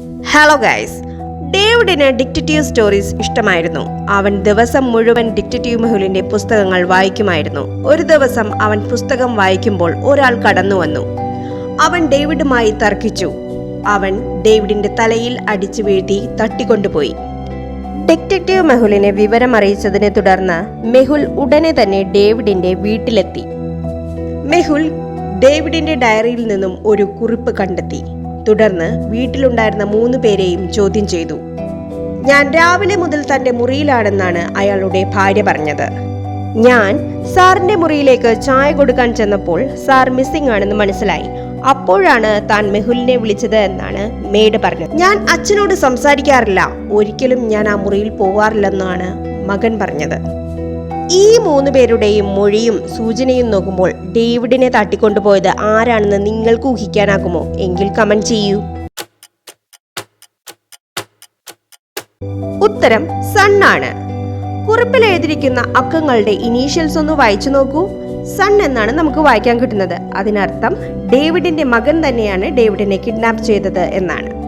Hello guys ഡേവിഡിന് detective stories ഇഷ്ടമായിരുന്നു. അവൻ ദിവസം മുഴുവൻ ഡിക്റ്റേറ്റീവ് മെഹുലിന്റെ പുസ്തകങ്ങൾ വായിക്കുമായിരുന്നു. ഒരു ദിവസം അവൻ പുസ്തകം വായിക്കുമ്പോൾ ഒരാൾ കടന്നു വന്നു. അവൻ ഡേവിഡുമായി തർക്കിച്ചു. അവൻ ഡേവിഡിന്റെ തലയിൽ അടിച്ചു വീഴ്ത്തി തട്ടിക്കൊണ്ടുപോയി. ഡിറ്റക്റ്റീവ് മെഹുലിനെ വിവരം അറിയിച്ചതിനെ തുടർന്ന് മെഹുൽ ഉടനെ തന്നെ ഡേവിഡിന്റെ വീട്ടിലെത്തി. മെഹുൽ ഡേവിഡിന്റെ ഡയറിയിൽ നിന്നും ഒരു കുറിപ്പ് കണ്ടെത്തി. തുടർന്ന് വീട്ടിലുണ്ടായിരുന്ന മൂന്ന് പേരെയും ചോദ്യം ചെയ്തു. ഞാൻ രാവിലെ മുതൽ തന്റെ മുറിയിലാണെന്നാണ് അയാളുടെ ഭാര്യ പറഞ്ഞത്. ഞാൻ സാറിന്റെ മുറിയിലേക്ക് ചായ കൊടുക്കാൻ ചെന്നപ്പോൾ സാർ മിസ്സിംഗ് ആണെന്ന് മനസ്സിലായി. അപ്പോഴാണ് താൻ മെഹുലിനെ വിളിച്ചത് എന്നാണ് മേഡ് പറഞ്ഞത്. ഞാൻ അച്ഛനോട് സംസാരിക്കാറില്ല. ഒരിക്കലും ഞാൻ ആ മുറിയിൽ പോവാറില്ലെന്നാണ് മകൻ പറഞ്ഞത്. ഈ മൂന്ന് പേരുടെയും മൊഴിയും സൂചനയും നോക്കുമ്പോൾ ഡേവിഡിനെ തട്ടിക്കൊണ്ടുപോയത് ആരാണെന്ന് നിങ്ങൾക്ക് ഊഹിക്കാനാകുമോ? എങ്കിൽ കമന്റ് ചെയ്യൂ. ഉത്തരം സൺ ആണ്. കുറിപ്പിൽ എഴുതിയിരിക്കുന്ന അക്കങ്ങളുടെ ഇനീഷ്യൽസ് ഒന്ന് വായിച്ചു നോക്കൂ. സൺ എന്നാണ് നമുക്ക് വായിക്കാൻ കിട്ടുന്നത്. അതിനർത്ഥം ഡേവിഡിന്റെ മകൻ തന്നെയാണ് ഡേവിഡിനെ കിഡ്നാപ്പ് ചെയ്തത് എന്നാണ്.